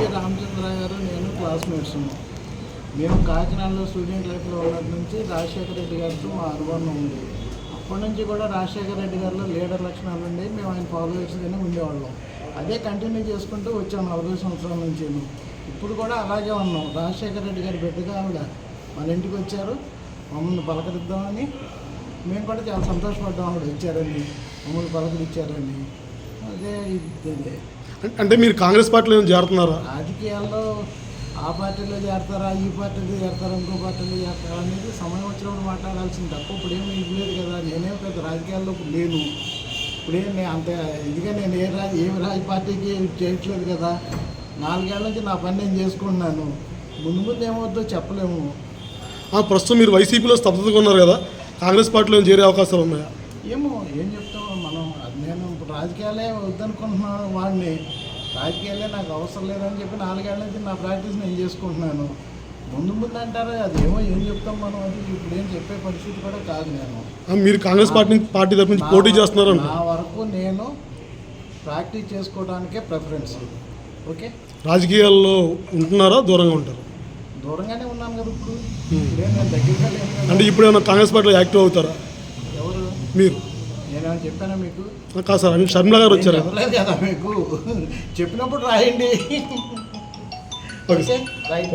PV Ramachandra గారు నేను classmates మేము కాకినాడలో స్టూడెంట్ లైఫ్లో ఉన్నటి నుంచి రాజశేఖర రెడ్డి గారితో మా అనుబంధం ఉంది. అప్పటి నుంచి కూడా రాజశేఖర రెడ్డి గారిలో లీడర్ లక్షణాలు ఉండి మేము ఆయన ఫాలోవర్స్గానే ఉండేవాళ్ళం. అదే కంటిన్యూ చేసుకుంటూ వచ్చాం నలభై సంవత్సరాల నుంచి. ఇప్పుడు కూడా అలాగే ఉన్నాం. రాజశేఖర రెడ్డి గారి బిడ్డగా ఆవిడ మన ఇంటికి వచ్చారు. మమ్మల్ని పలకరిద్దామని మేము కూడా చాలా సంతోషపడ్డాం. ఆవిడ వచ్చారండి మమ్మల్ని పలకరించారని అదే ఇది. అంటే మీరు కాంగ్రెస్ పార్టీలో ఏమైనా చేరుతున్నారా రాజకీయాల్లో ఆ పార్టీలో చేరతారా ఈ పార్టీలో చేరతారా ఇంకో పార్టీలో చేరతారా అనేది సమయం వచ్చినప్పుడు మాట్లాడాల్సింది తప్ప. ఇప్పుడు ఏమి లేదు కదా నేనే పెద్ద రాజకీయాల్లో ఇప్పుడు లేను. ఇప్పుడేం నేను అంత ఇదిగా నేను ఏ రాజ ఏ రాజ పార్టీకి చేయట్లేదు కదా. నాలుగేళ్ళ నుంచి నా పని నేను చేసుకుంటున్నాను. ముందు ముందు ఏమవుద్దో చెప్పలేము. ప్రస్తుతం మీరు వైసీపీలో స్తబ్దతగా ఉన్నారు కదా. కాంగ్రెస్ పార్టీలో చేరే అవకాశాలు ఉన్నాయా? ఏమో ఏం చెప్తాం? నేను ఇప్పుడు రాజకీయాలే వద్దనుకుంటున్నాను వాడిని. రాజకీయాలే నాకు అవసరం లేదని చెప్పి నాలుగేళ్ళ నుంచి నా ప్రాక్టీస్ నేను చేసుకుంటున్నాను. ముందు ముందు అంటారు అది ఏమో ఏం చెప్తాం మనం అది ఇప్పుడు ఏం చెప్పే పరిస్థితి కూడా కాదు నేను. మీరు కాంగ్రెస్ పార్టీ నుంచి- పార్టీ తరపు నుంచి పోటీ చేస్తున్నారు నా వరకు నేను ప్రాక్టీస్ చేసుకోవడానికే ప్రిఫరెన్స్. ఓకే? రాజకీయాల్లో ఉంటున్నారా? దూరంగా ఉంటారు? దూరంగానే ఉన్నాను కదా ఇప్పుడు. నేను దగ్గరగా అంటే ఇప్పుడు ఏమైనా కాంగ్రెస్ పార్టీలో యాక్టివ్ అవుతారా? ఎవరు? మీరు? నేనేమైనా చెప్పానా మీకు? ఆ, కాదు సార్ అంటే షర్మిల గారు వచ్చారు. నేను కదా చెప్పలేదు కదా మీకు? చెప్పినప్పుడు రాయండి. Okay right.